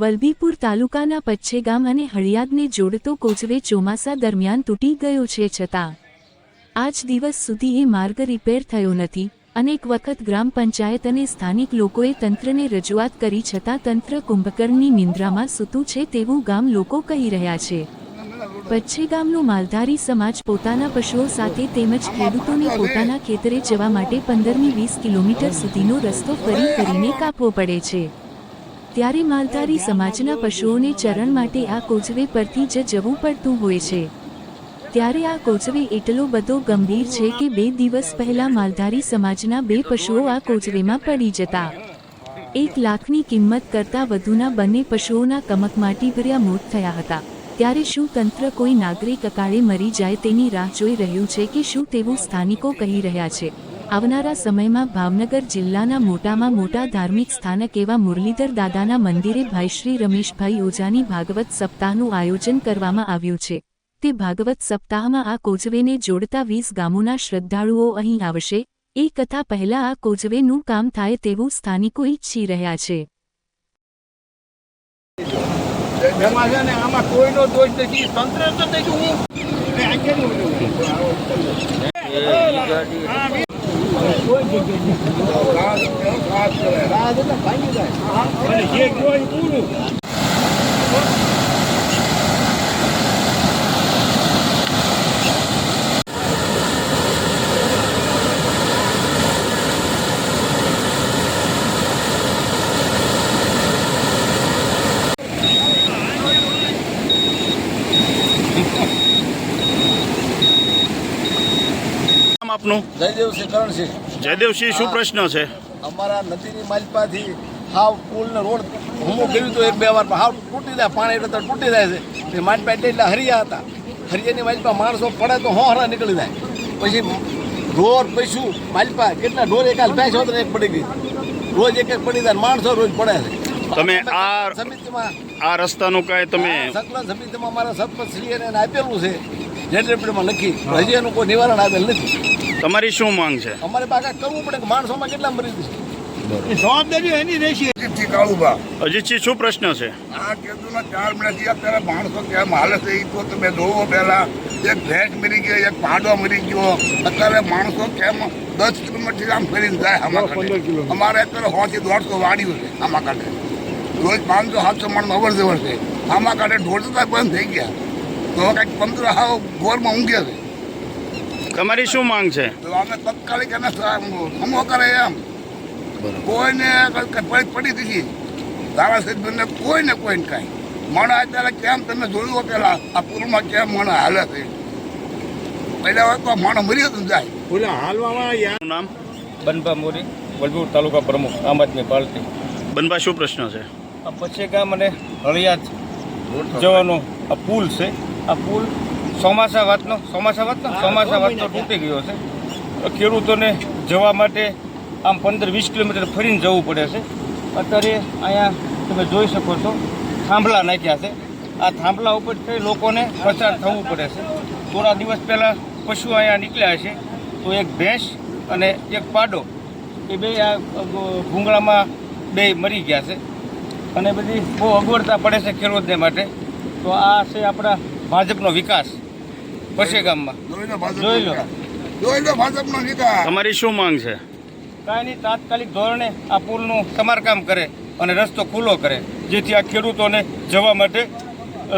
વલભીપુર તાલુકાના પચ્છેગામ અને હળિયાદને જોડતો કોચવે ચોમાસા દરમિયાન તૂટી ગયો છે છતાં. આજ દિવસ સુધી એ માર્ગ રિપેર થયો નથી અનેક વખત ગ્રામ પંચાયત અને સ્થાનિક લોકોએ તંત્રને રજૂઆત કરી છતાં તંત્ર કુંભકર્ણની નિંદ્રામાં સૂતું છે તેવું ગામ લોકો કહી રહ્યા છે. પચ્છેગામનો માલધારી સમાજ પોતાના પશુઓ સાથે તેમજ ખેડૂતોને પોતાના ખેતરે જવા માટે પંદરમી વીસ કિલોમીટર સુધીનો રસ્તો ફરી કરીને કાપવો પડે છે. ત્યારે માલધારી સમાજના પશુઓને ચરણ માટે આ કોચવે પરથી જ જવું પડતું હોય છે. ત્યારે આ કોચવે એટલો બધો ગંભીર છે કે બે દિવસ પહેલા માલધારી સમાજના બે પશુઓ આ કોચવેમાં પડી જતા. એક લાખની કિંમત કરતાં વધુના બંને પશુઓના કમકમાટી ભર્યા મોત થયા હતા. ત્યારે શું તંત્ર કોઈ નાગરિક અકાળે મરી જાય તેની રાહ જોઈ રહ્યું છે કે શું તેવું સ્થાનિકો કહી રહ્યા છે? આવનારા સમયમાં ભાવનગર જિલ્લાના મોટામાં મોટા ધાર્મિક સ્થાનક એવા મુરલીધર દાદાના મંદિરે ભાઈ શ્રી રમેશભાઈ ઓઝાની ભાગવત સપ્તાહનું આયોજન કરવામાં આવ્યું છે તે ભાગવત સપ્તાહમાં આ કોજવેને જોડતા વીસ ગામોના શ્રદ્ધાળુઓ અહીં આવશે એ કથા પહેલા આ કોજવેનું કામ થાય તેવું સ્થાનિકો ઈચ્છી રહ્યા છે આમાં કોઈનો દોષ નથી તંત્ર તો હું કોઈ જગ્યાએ નહીં. રાત રાત કરે. રાત એટલે ભાંગી જાય. અને જે જોઈ એ પૂરું. નામ આપનું? જયદેવસિંહ કરણસિંહ. જયદેવસિંહ શું પ્રશ્ન છે? અમારા નદીની માલપાથી હાવ પુલનો રોડ હું ગયું તો એક બે વાર હાવ તૂટી જાય પાણી એટલે તો તૂટી જાય છે. તે માલપા એટલે એટલે હરિયા હતા. હરિયાની માલપા માણસો પડે તો હોહરા નીકળી જાય. પછી ઢોર પૈસું માલપા કેટલા ઢોર એકાદ ભેંસ હોત એક પડી ગઈ. રોજ એક એક પડી જાય માણસો રોજ પડે છે. તમે આ- સમિતિમાં આ રસ્તાનું કાંઈ તમે સંકલન સમિતિમાં મારા સરપંચ શ્રી એને આપેલું છે. જેટલીમાં લખી. હજી એનું કોઈ નિવારણ આપેલ નથી. તમારી શું માંગ છે? અમારે પાકા કરવું પડે કે માણસોમાં કેટલા મરી જશે? એ જવાબદારી એની રહેશે. અજીતસિંહ કાળુબા અજીતસિંહ શું પ્રશ્ન છે? આ કેદુના ચાર મહિનાથી અત્યારે માણસો કેમ હાલે છે? એ તો તમે જોવો પહેલા એક ભેંસ મરી ગયો એક ભાંડો મરી ગયો. અત્યારે માણસો કેમ દસ કિલોમીટર આમ ફરીને જાય આમાં અમારે અત્યારે સો થી દોઢસો વાડીઓ છે આમાં કાંઠે રોજ પાંચસો સાતસો માણસ અવર જવર છે. આમાં કાંઠે તો બંધ થઈ ગયા. તો કંઈક પંદર હાવ ગોરમાં ઊંઘે છે. તમારી શું માંગ છે? તો અમે તત્કાલિક એને હમો કરે એમ. કોઈને પડી દીધી ધારાસભ્યને કોઈને કોઈને કાંઈ. મને અત્યારે કેમ તમે જોયું પેલા? આ પુલમાં કેમ મને હાલે છે? પહેલા હોય તો માણસ મરી હતું જાય. ઓલા હાલવામાં નામ? બનભા મોરી વલભીપુર તાલુકા પ્રમુખ આમ આદમી પાર્ટી. બનભા શું પ્રશ્ન છે? આ પછી ગામ અને હળિયાદ જવાનો આ પુલ છે. આ પુલ ચોમાસા વાતનો ચોમાસા વાતનો? ચોમાસા વાતનો તૂટી ગયો છે. ખેડૂતોને જવા માટે આમ પંદર વીસ કિલોમીટર ફરીને જવું પડે છે. અત્યારે અહીંયા તમે જોઈ શકો છો થાંભલા નાખ્યા છે. આ થાંભલા ઉપરથી લોકોને પસાર થવું પડે છે. થોડા દિવસ પહેલાં પશુ અહીંયા નીકળ્યા છે. તો એક ભેંસ અને એક પાડો એ બે આ ભૂંગળામાં બે મરી ગયા છે. અને બધી બહુ અગવડતા પડે છે ખેડૂતને માટે. તો આ છે આપણા ભાજપનો વિકાસ. પશે ગામમાં. જોઈ લો. જોઈ લો. ભાજપનો વિકાસ તમારી શું માંગ છે? કાંઈ નહીં તાત્કાલિક ધોરણે આ પુલનું સમારકામ કરે અને રસ્તો ખુલ્લો કરે જેથી આ ખેડૂતોને જવા માટે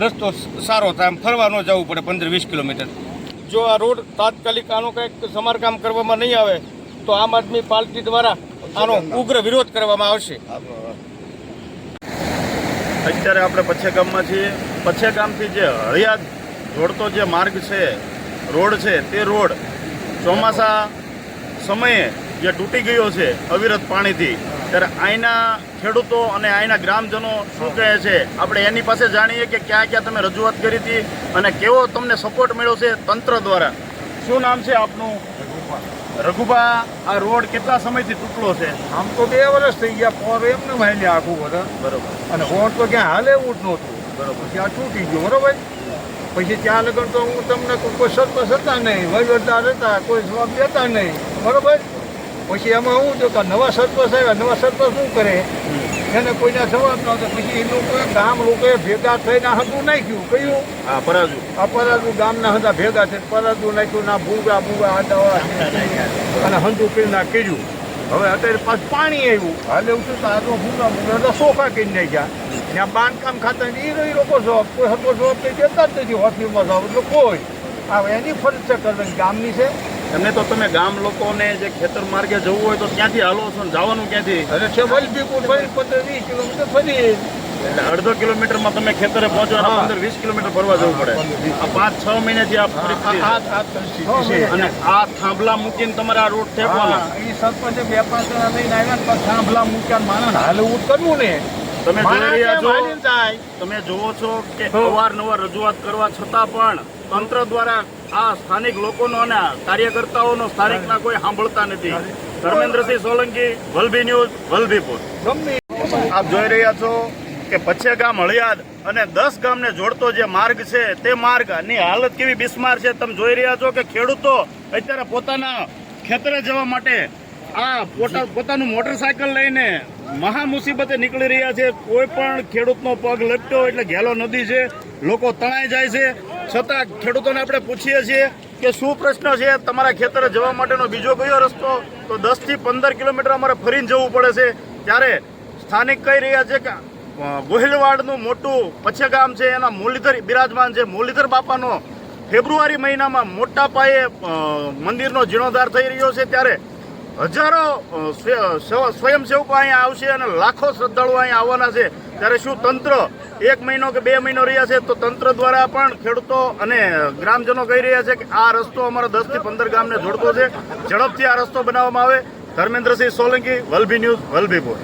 રસ્તો સારો થાય. આમ ફરવા ન જવું પડે પંદર વીસ કિલોમીટર. જો આ રોડ તાત્કાલિક આનું કંઈક સમારકામ કરવામાં નહીં આવે તો આમ આદમી પાર્ટી દ્વારા આનો ઉગ્ર વિરોધ કરવામાં આવશે. અત્યારે આપણે પછે ગામમાં છીએ. પછે ગામથી જે હળિયાદ જોડતો જે માર્ગ છે રોડ છે તે રોડ ચોમાસા સમયે જે તૂટી ગયો છે અવિરત પાણીથી ત્યારે અહીંના ખેડૂતો અને અહીંના ગ્રામજનો શું કહે છે? આપણે એની પાસે જાણીએ કે ક્યાં ક્યાં તમે રજૂઆત કરી હતી અને કેવો તમને સપોર્ટ મળ્યો છે તંત્ર દ્વારા? શું નામ છે આપનું? રઘુબા આ રોડ કેટલા સમયથી તૂટલો છે? આમ તો બે વર્ષ થઈ ગયા પોર એમને માયને આખું બધા બરોબર. અને હોટ તો ક્યાં હાલે એવું જ નહોતું. બરોબર. ત્યાં તૂટી ગયું બરોબર. પછી ત્યાં લગન તો હું તમને કોઈ સરપંચ હતા નહીં વહીવટદાર હતા કોઈ જવાબ દેતા નહીં. બરોબર? પછી એમાં હું જો કે નવા સરપંચ આવ્યા નવા સરપંચ શું કરે? એને કોઈને જવાબ નહોતો પછી એ લોકો ગામ લોકોએ ભેગા થઈને હતું નાખ્યું. કયું? હા પરાજુ. આ પરાજુ ગામના હતા ભેગા થઈને પરાજુ નાખ્યું ના ભૂગા ભૂગા હતા અને હંધુ કરી ના કર્યું હવે અત્યારે પાછું પાણી આવ્યું. હાલે એવું થયું? તો આ તો ભૂગા ભૂગા સોફા કરી નાખ્યા. ત્યાં બાંધકામ ખાતા એ રહી લોકો જવાબ કોઈ હતો જવાબ કંઈ દેતા જ નથી હોસ્પિટલમાં જવાબ એટલે કોઈ આ એની ફરજ છે કરવાની ગામની છે તમને તો તમે ગામ લોકોને જે ખેતર માર્ગે જવું હોય તો ત્યાંથી હાલો છો ને જવાનું ક્યાંથી અરે છે વલભીપુર ફરી પંદર વીસ કિલોમીટર ફરી એટલે અડધો કિલોમીટરમાં તમે ખેતરે પહોંચો. પંદર વીસ કિલોમીટર ફરવા જવું પડે. આ પાંચ છ મહિનાથી આ અને આ થાંભલા મૂકીને તમારે આ રોડ ઠેકવાનો એ સરપંચે બે પાંચ જણા લઈને આવ્યા પણ થાંભલા મૂક્યા ને માણસ હાલે એવું કરવું ને તમે જોઈ રહ્યા છો તમે જોવો છો કે. અવારનવાર રજૂઆત કરવા છતાં પણ તંત્ર દ્વારા આ સ્થાનિક લોકોનો અને કાર્યકર્તાઓનો સ્થાનિકના કોઈ સાંભળતા નથી. ધર્મેન્દ્રસિંહ સોલંકી વલભી ન્યૂઝ વલભીપુર. આપ જોઈ રહ્યા છો કે પછે ગામ હળિયાદ અને દસ ગામને જોડતો જે માર્ગ છે તે માર્ગની હાલત કેવી બિસ્માર છે? તમે જોઈ રહ્યા છો કે ખેડૂતો અત્યારે પોતાના ખેતરે જવા માટે આ પોતા પોતાનું મોટરસાયકલ લઈને મહા મુસીબતે નીકળી રહ્યા છે. કોઈ પણ ખેડૂતનો પગ લપટ્યો એટલે ઘેલો નદી છે. લોકો તણાઈ જાય છે. છતાં ખેડૂતોને આપણે પૂછીએ છીએ કે શું પ્રશ્ન છે? તમારા ખેતરે જવા માટેનો બીજો કયો રસ્તો? તો દસથી પંદર કિલોમીટર અમારે ફરીને જવું પડે છે. ત્યારે સ્થાનિક કહી રહ્યા છે કે ગોહિલવાડનું મોટું પછેગામ ગામ છે. એના મુરલીધર બિરાજમાન છે. મુરલીધર બાપાનો ફેબ્રુઆરી મહિનામાં મોટા પાયે મંદિરનો જીર્ણોદ્ધાર થઈ રહ્યો છે. ત્યારે હજારો સ્વ- સ્વ- સ્વયંસેવકો અહીંયા આવશે અને લાખો શ્રદ્ધાળુઓ અહીંયા આવવાના છે. ત્યારે શું તંત્ર એક મહિનો કે બે મહિનો રહ્યા છે, તો તંત્ર દ્વારા પણ ખેડૂતો અને ગ્રામજનો કહી રહ્યા છે કે આ રસ્તો અમારા દસથી પંદર ગામને જોડતો છે. ઝડપથી આ રસ્તો બનાવવામાં આવે. ધર્મેન્દ્રસિંહ સોલંકી, વલભી ન્યૂઝ, વલભીપુર.